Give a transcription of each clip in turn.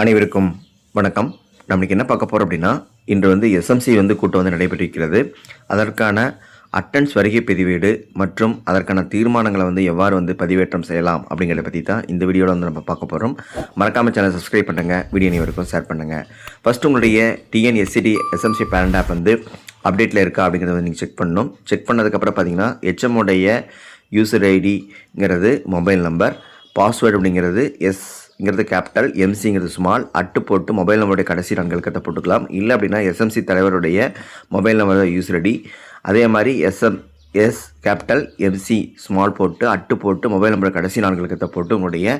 அனைவருக்கும் வணக்கம். நம்மளுக்கு என்ன பார்க்க போகிறோம் அப்படின்னா இன்று வந்து எஸ்எம்சி வந்து கூட்டம் வந்து நடைபெற்றிருக்கிறது. அதற்கான அட்டன்ஸ் வருகை பதிவேடு மற்றும் அதற்கான தீர்மானங்களை வந்து எவ்வாறு வந்து பதிவேற்றம் செய்யலாம் அப்படிங்கிறத பற்றி தான் இந்த வீடியோவில் வந்து நம்ம பார்க்க போகிறோம் மறக்காமல் சேனல் சப்ஸ்கிரைப் பண்ணுங்கள் வீடியோ அனைவருக்கும் ஷேர் பண்ணுங்கள் ஃபஸ்ட் உங்களுடைய டிஎன்எஸ்சிடி எஸ்எம்சி பேரண்ட் ஆப் வந்து அப்டேட்டில் இருக்கா அப்படிங்கிறத வந்து நீங்கள் செக் பண்ணணும். செக் பண்ணதுக்கப்புறம் பார்த்தீங்கன்னா HM உடைய யூசர் ஐடிங்கிறது மொபைல் நம்பர் பாஸ்வேர்டு அப்படிங்கிறது எஸ் எஸ்ங்கிறது கேபிட்டல் எம்சிங்கிறது ஸ்மால் அட்டு போட்டு மொபைல் நம்பருடைய கடைசி நான்கு இலக்கத்தை போட்டுக்கலாம் இல்லை அப்படின்னா எஸ்எம்சி தலைவருடைய மொபைல் நம்பர் யூஸ் ரெடி அதே மாதிரி S M S capital M C small போட்டு அட்டு போட்டு மொபைல் நம்பர் கடைசி நான்கு இலக்கத்தை போட்டு உங்களுடைய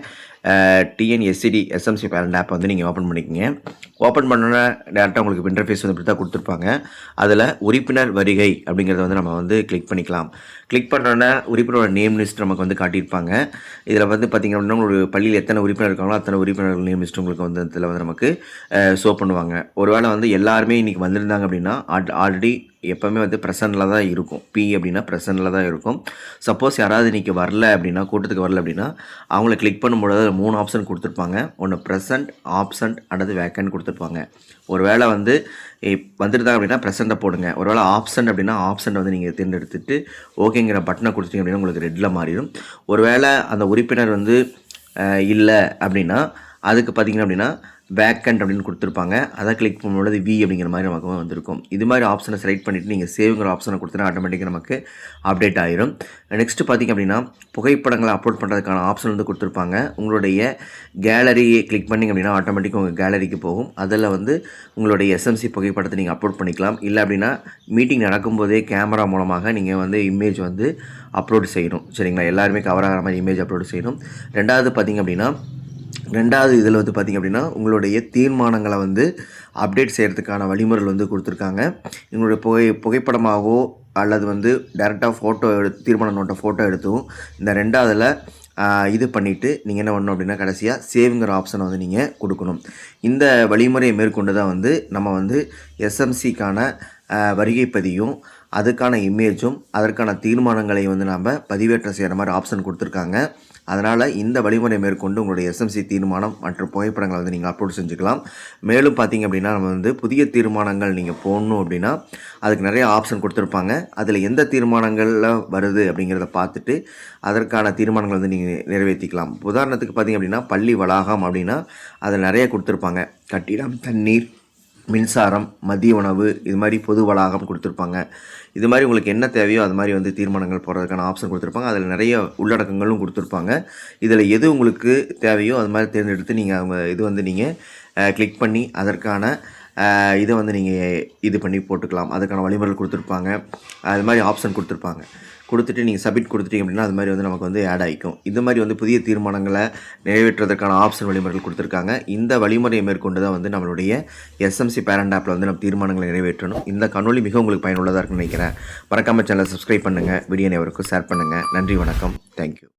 டிஎன்எஸ்சிடி எஸ்எம்சி பேரண்ட் ஆப் வந்து நீங்கள் ஓப்பன் பண்ணிக்கோங்க. ஓப்பன் பண்ணோன்னே டேரெக்டாக உங்களுக்கு இன்டர்ஃபேஸ் வந்து இப்படி தான் கொடுத்துருப்பாங்க. அதில் உறுப்பினர் வருகை அப்படிங்கிறத வந்து நம்ம வந்து கிளிக் பண்ணிக்கலாம். கிளிக் பண்ணோன்னே உறுப்பினரோட நேம் லிஸ்ட் நமக்கு வந்து காட்டியிருப்பாங்க. இதில் வந்து பார்த்திங்க அப்படின்னா உங்களுக்கு பள்ளியில் எத்தனை உறுப்பினர் இருக்காங்களோ அத்தனை உறுப்பினர்கள் நேம் லிஸ்ட் உங்களுக்கு வந்து இதில் வந்து நமக்கு ஷோ பண்ணுவாங்க. ஒருவேளை வந்து எல்லாருமே இன்றைக்கி வந்திருந்தாங்க அப்படின்னா ஆல்ரெடி எப்போவுமே வந்து ப்ரெசண்டில் தான் இருக்கும். பி அப்படின்னா ப்ரெசண்டில் தான் இருக்கும். சப்போஸ் யாராவது இன்றைக்கி வரல அப்படின்னா கூட்டத்துக்கு வரல அப்படின்னா அவங்கள கிளிக் பண்ணும்பொழுது அதில் மூணு ஆப்ஷன் கொடுத்துருப்பாங்க. ஒன்று ப்ரெசன்ட் ஆப்ஷன்ட் அல்லது வேக்கன்ட் கொடுத்துருப்பாங்க. ஒரு வேளை வந்து இப் வந்துருந்தாங்க அப்படின்னா ப்ரெசண்ட்டை போடுங்க. ஒருவேளை ஆப்ஷன் அப்படின்னா ஆப்ஷன் வந்து நீங்கள் தேர்ந்தெடுத்துட்டு ஓகேங்கிற பட்டனை கொடுத்தீங்க அப்படின்னா உங்களுக்கு ரெட்டில் மாறிடும். ஒரு வேளை அந்த உறுப்பினர் வந்து இல்லை அப்படின்னா அதுக்கு பார்த்தீங்க அப்படின்னா வேக்கண்ட் அப்படின்னு கொடுத்துருப்பாங்க. அதை கிளிக் பண்ணும்போது வி அப்படிங்கிற மாதிரி நமக்கு வந்திருக்கும். இது மாதிரி ஆப்ஷனை செலக்ட் பண்ணிவிட்டு நீங்கள் சேவ்ங்கிற ஆப்ஷனை கொடுத்தா ஆட்டோமேட்டிக்காக நமக்கு அப்டேட் ஆயிரும். நெக்ஸ்ட் பார்த்திங்க அப்படின்னா புகைப்படங்களை அப்லோட் பண்ணுறதுக்கான ஆப்ஷன் வந்து கொடுத்துருப்பாங்க. உங்களுடைய கேலரியை கிளிக் பண்ணிங்க அப்படின்னா ஆட்டோமேட்டிக்காக உங்கள் கேலரிக்கு போகும். அதில் வந்து உங்களுடைய எஸ்எம்சி புகைப்படத்தை நீங்கள் அப்லோட் பண்ணிக்கலாம். இல்லை அப்படின்னா மீட்டிங் நடக்கும்போதே கேமரா மூலமாக நீங்கள் வந்து இமேஜ் வந்து அப்லோடு செய்யணும். சரிங்களா? எல்லாருமே கவர் ஆகிற மாதிரி இமேஜ் அப்லோடு செய்யணும். ரெண்டாவது பார்த்திங்க அப்படின்னா ரெண்டாவது இதில் வந்து பார்த்திங்க அப்படின்னா உங்களுடைய தீர்மானங்களை வந்து அப்டேட் செய்கிறதுக்கான வழிமுறைகள் வந்து கொடுத்துருக்காங்க. எங்களுடைய புகை புகைப்படமாகவோ அல்லது வந்து டேரெக்டாக ஃபோட்டோ எடு தீர்மான நோட்டை ஃபோட்டோ எடுத்தும் இந்த ரெண்டாவதில் இது பண்ணிவிட்டு நீங்கள் என்ன பண்ணணும் அப்படின்னா கடைசியாக சேவ்ங்கிற ஆப்ஷனை வந்து நீங்கள் கொடுக்கணும். இந்த வழிமுறையை மேற்கொண்டு தான் வந்து நம்ம வந்து எஸ்எம்சிக்கான வருகை பதியும் அதுக்கான இமேஜும் அதற்கான தீர்மானங்களையும் வந்து நாம் பதிவேற்றம் செய்கிற மாதிரி ஆப்ஷன் கொடுத்துருக்காங்க. அதனால் இந்த வழிமுறை மேற்கொண்டு உங்களுடைய எஸ்எம்சி தீர்மானம் மற்றும் புகைப்படங்களை வந்து நீங்கள் அப்லோட் செஞ்சுக்கலாம். மேலும் பார்த்தீங்க அப்படின்னா நம்ம வந்து புதிய தீர்மானங்கள் நீங்கள் போடணும் அப்படின்னா அதுக்கு நிறைய ஆப்ஷன் கொடுத்துருப்பாங்க. அதில் எந்த தீர்மானங்களில் வருது அப்படிங்கிறத பார்த்துட்டு அதற்கான தீர்மானங்கள் வந்து நீங்கள் நிறைவேற்றிக்கலாம். உதாரணத்துக்கு பார்த்தீங்க அப்படின்னா பள்ளி வளாகம் அப்படின்னா அதில் நிறைய கொடுத்துருப்பாங்க. கட்டிடம் தண்ணீர் மின்சாரம் மதிய உணவு இது மாதிரி பொது வளாகம் கொடுத்துருப்பாங்க. இது மாதிரி உங்களுக்கு என்ன தேவையோ அது மாதிரி வந்து தீர்மானங்கள் போடுறதுக்கான ஆப்ஷன் கொடுத்துருப்பாங்க. அதில் நிறைய உள்ளடக்கங்களும் கொடுத்துருப்பாங்க. இதில் எது உங்களுக்கு தேவையோ அது மாதிரி தேர்ந்தெடுத்து நீங்கள் அவங்க இது வந்து நீங்கள் கிளிக் பண்ணி அதற்கான இதை வந்து நீங்கள் இது பண்ணி போட்டுக்கலாம். அதுக்கான வழிமுறைகள் கொடுத்துருப்பாங்க. அது மாதிரி ஆப்ஷன் கொடுத்துருப்பாங்க. கொடுத்துட்டு நீங்கள் சப்மிட் கொடுத்துட்டீங்க அப்படின்னா அது மாதிரி வந்து நமக்கு வந்து ஆட் ஆகிக்கும் இந்த மாதிரி வந்து புதிய தீர்மானங்களை நிறைவேற்றுவதற்கான ஆப்ஷன் வழிமுறைகள் கொடுத்துருக்காங்க. இந்த வழிமுறையை மேற்கொண்டு தான் வந்து நம்மளுடைய எஸ்எம்சி பேரண்ட் ஆப்பில் வந்து நம்ம தீர்மானங்களை நிறைவேற்றணும். இந்த கணொலி மிக உங்களுக்கு பயனுள்ளதாக இருக்குன்னு நினைக்கிறேன். மறக்காமல் சேனலை சப்ஸ்கிரைப் பண்ணுங்கள் வீடியோ நேவருக்கும் ஷேர் பண்ணுங்கள் நன்றி வணக்கம். தேங்க்யூ